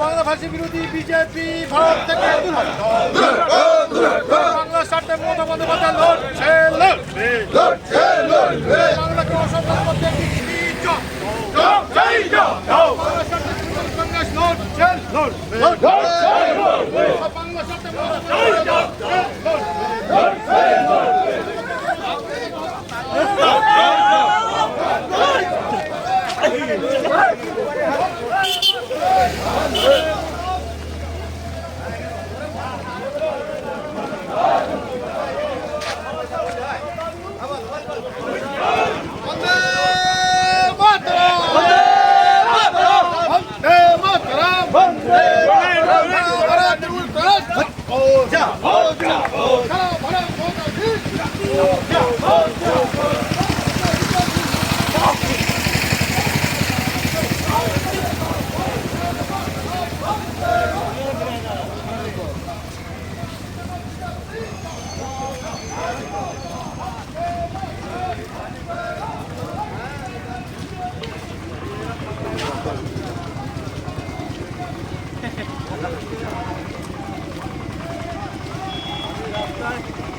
বাংলাভাষী বিরোধী বিজেপি ভারত থেকে বাংলা স্বার্থে মমতা বন্দ্যোপাধ্যায় বাংলা স্বার্থে মমতা Bye.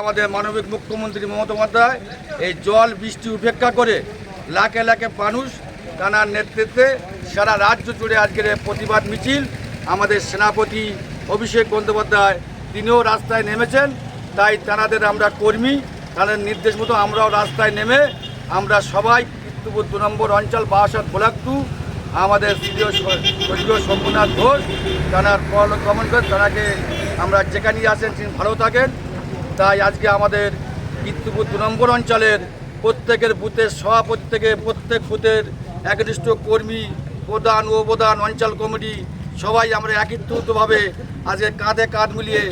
আমাদের মানবিক মুখ্যমন্ত্রী মমতা বন্দ্যোপাধ্যায় এই জল বৃষ্টি উপেক্ষা করে লাখে লাখে মানুষ তানার নেতৃত্বে সারা রাজ্য জুড়ে আজকের প্রতিবাদ মিছিল। আমাদের সেনাপতি অভিষেক বন্দ্যোপাধ্যায়, তিনিও রাস্তায় নেমেছেন, তাই তানাদের আমরা কর্মী। তাদের নির্দেশ মতো আমরাও রাস্তায় নেমে আমরা সবাই কীর্তিপুর দু নম্বর অঞ্চল বাসাত ব্লক টু, আমাদের সিডিও সচিব শম্ভুনাথ ঘোষ তানার পরলোক গমন করে তানাকে আমরা যেখানে আসেন তিনি ভালো থাকেন। তাই আজকে আমাদের কীর্তিপুর দু নম্বর অঞ্চলের প্রত্যেকের বুথের সভাপতি থেকে প্রত্যেক বুথের একনিষ্ঠ কর্মী, প্রধান ও প্রধান অঞ্চল কমিটি, সবাই আমরা একত্রিতভাবে আজকে কাঁধে কাঁধ মিলিয়ে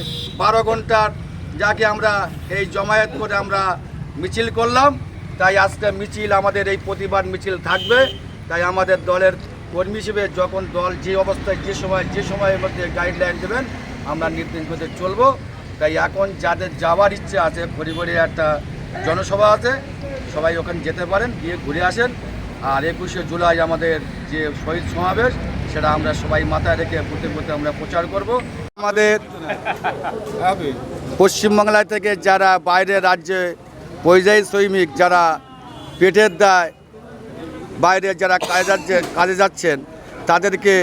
বারো ঘণ্টার যাকে আমরা এই জমায়েত করে আমরা মিছিল করলাম। তাই আজকে মিছিল আমাদের এই প্রতিবাদ মিছিল থাকবে। তাই আমাদের দলের কর্মী হিসেবে যখন দল যে অবস্থায় যে সময় যে সময়ের মধ্যে গাইডলাইন দেবেন আমরা নির্দিষ্ট মধ্যে চলবো। তাই এখন যাদের যাওয়ার ইচ্ছে আছে পরিবারে একটা জনসভা আছে সবাই ওখানে যেতে পারেন গিয়ে ঘুরে আসেন। আর একুশে জুলাই আমাদের যে শহীদ সমাবেশ সেটা আমরা সবাই মাথায় রেখে প্রতি প্রতি আমরা প্রচার করব। আমাদের পশ্চিমবাংলা থেকে যারা বাইরের রাজ্যে পরিযায়ী শ্রমিক যারা পেটের দায়, বাইরে যারা কাজে যাচ্ছে, কাজে যাচ্ছেন, তাদেরকে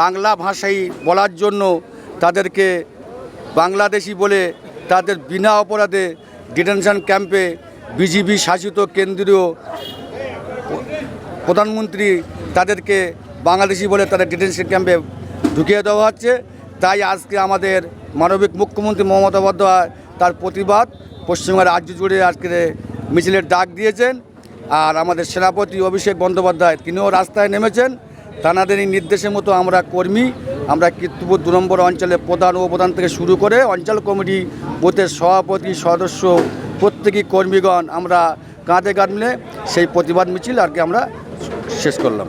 বাংলা ভাষাই বলার জন্য তাদেরকে বাংলাদেশি বলে তাদের বিনা অপরাধে ডিটেনশন ক্যাম্পে বিজিবি শাসিত কেন্দ্রীয় প্রধানমন্ত্রী তাদেরকে বাংলাদেশি বলে তাদের ডিটেনশন ক্যাম্পে ঢুকিয়ে দেওয়া হচ্ছে। তাই আজকে আমাদের মানবিক মুখ্যমন্ত্রী মমতা বন্দ্যোপাধ্যায় তার প্রতিবাদ পশ্চিমবঙ্গের রাজ্য জুড়ে আজকে মিছিলের ডাক দিয়েছেন আর আমাদের সেনাপতি অভিষেক বন্দ্যোপাধ্যায় তিনিও রাস্তায় নেমেছেন। তানাদের এই নির্দেশের মতো আমরা কর্মী আমরা কীর্তিপুর দু নম্বর অঞ্চলের প্রধান উপপ্রধান থেকে শুরু করে অঞ্চল কমিটি বুথের সভাপতি সদস্য প্রত্যেকই কর্মীগণ আমরা কাঁধে কাঁধ মিলে সেই প্রতিবাদ মিছিল আর কি আমরা শেষ করলাম।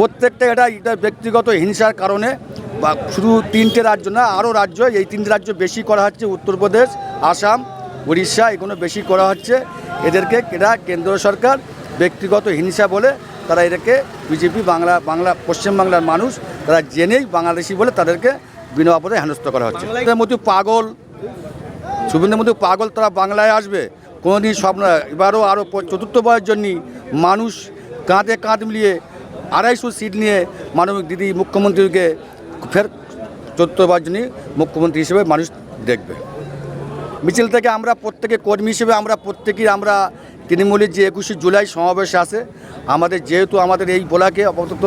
প্রত্যেকটা এটা এটা ব্যক্তিগত হিংসার কারণে বা শুধু তিনটে রাজ্য না আরও রাজ্য এই তিনটে রাজ্য বেশি করা হচ্ছে উত্তরপ্রদেশ আসাম উড়িষ্যা এগুলো বেশি করা হচ্ছে এদেরকে এরা কেন্দ্র সরকার ব্যক্তিগত হিংসা বলে তারা এদেরকে বিজেপি বাংলা বাংলা পশ্চিমবাংলার মানুষ তারা জেনেই বাংলাদেশি বলে তাদেরকে বিনা অপরাধে হেনস্থ করা হচ্ছে। মধ্যে পাগল শুভেন্দুর মধ্যে পাগল তারা বাংলায় আসবে কোনোদিন স্বপ্ন এবারও আরও চতুর্থবারের জন্য মানুষ কাঁধে কাঁধ মিলিয়ে আড়াইশো সিট নিয়ে মানবিক দিদি মুখ্যমন্ত্রীকে ফের চতুর্থবার জন্য মুখ্যমন্ত্রী হিসেবে মানুষ দেখবে। মিছিল থেকে আমরা প্রত্যেকে কর্মী হিসেবে আমরা প্রত্যেকেই আমরা তৃণমূলের যে একুশে জুলাই সমাবেশ আছে, আমাদের যেহেতু আমাদের এই বোলাকে আপাতত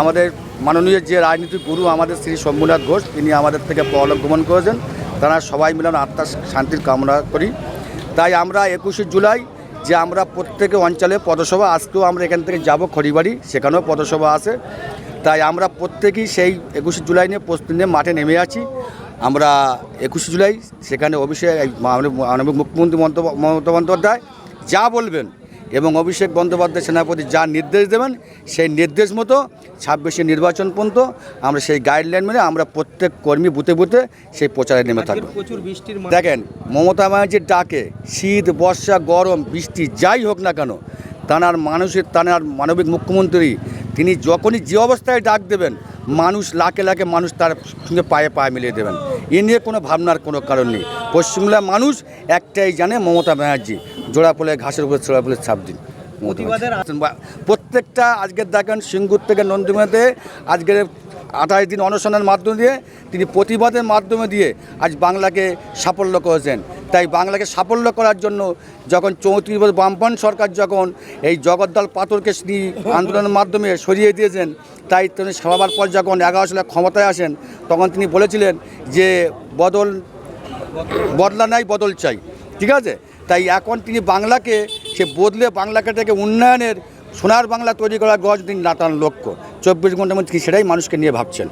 আমাদের মাননীয় যে রাজনীতিক গুরু আমাদের শ্রী শম্ভুনাথ ঘোষ, তিনি আমাদের থেকে পরলোক করেছেন। তারা সবাই মিলে আত্মার শান্তির কামনা করি। তাই আমরা একুশে জুলাই যে আমরা প্রত্যেকে অঞ্চলে পদসভা আজকেও আমরা এখান থেকে যাব খড়িবাড়ি, সেখানেও পদসভা আছে। তাই আমরা প্রত্যেকেই সেই একুশে জুলাই নিয়ে প্রস্তুতি নিয়ে মাঠে নেমে আছি। আমরা একুশে জুলাই সেখানে অভিষেক মাননীয় মুখ্যমন্ত্রী মন্ত- মমতা বন্দ্যোপাধ্যায় যা বলবেন এবং অভিষেক বন্দ্যোপাধ্যায় সেনাপতি যা নির্দেশ দেবেন সেই নির্দেশ মতো ছাব্বিশে নির্বাচন পর্যন্ত আমরা সেই গাইডলাইন মেনে আমরা প্রত্যেক কর্মী বুথে বুথে সেই প্রচারে নেমে থাকব। প্রচুর বৃষ্টির দেখেন মমতা ব্যানার্জির ডাকে শীত বর্ষা গরম বৃষ্টি যাই হোক না কেন তানার মানুষের তানার মানবিক মুখ্যমন্ত্রী তিনি যখনই যে অবস্থায় ডাক দেবেন মানুষ লাখে লাখে মানুষ তার সঙ্গে পায়ে পায়ে মিলিয়ে দেবেন। এ নিয়ে কোনো ভাবনার কোনো কারণ নেই। পশ্চিমবাংলার মানুষ একটাই জানে মমতা ব্যানার্জি। জোড়া পোলে ঘাসের উপরে ছোড়া পোলে ছাপ দিন। প্রত্যেকটা আজকের দেখেন সিঙ্গুর থেকে নন্দীমাতে আজকের আঠাশ দিন অনশনের মাধ্যম দিয়ে তিনি প্রতিবাদের মাধ্যমে দিয়ে আজ বাংলাকে সাফল্য করেছেন। তাই বাংলাকে সাফল্য করার জন্য যখন চৌত্রিশ বছর বামপন সরকার যখন এই জগদ্দল পাথরকে তিনি আন্দোলনের মাধ্যমে সরিয়ে দিয়েছেন, তাই তিনি সবার পর যখন এগারো সালে ক্ষমতায় আসেন, তখন তিনি বলেছিলেন যে বদল, বদলা নাই, বদল চাই। ঠিক আছে? তাই এখন তিনি বাংলাকে, সে বদলে বাংলাকে থেকে উন্নয়নের সোনার বাংলা তৈরি করার গজ তিনি নাটান লক্ষ্য। চব্বিশ ঘণ্টার মধ্যে সেটাই মানুষকে নিয়ে ভাবছেন?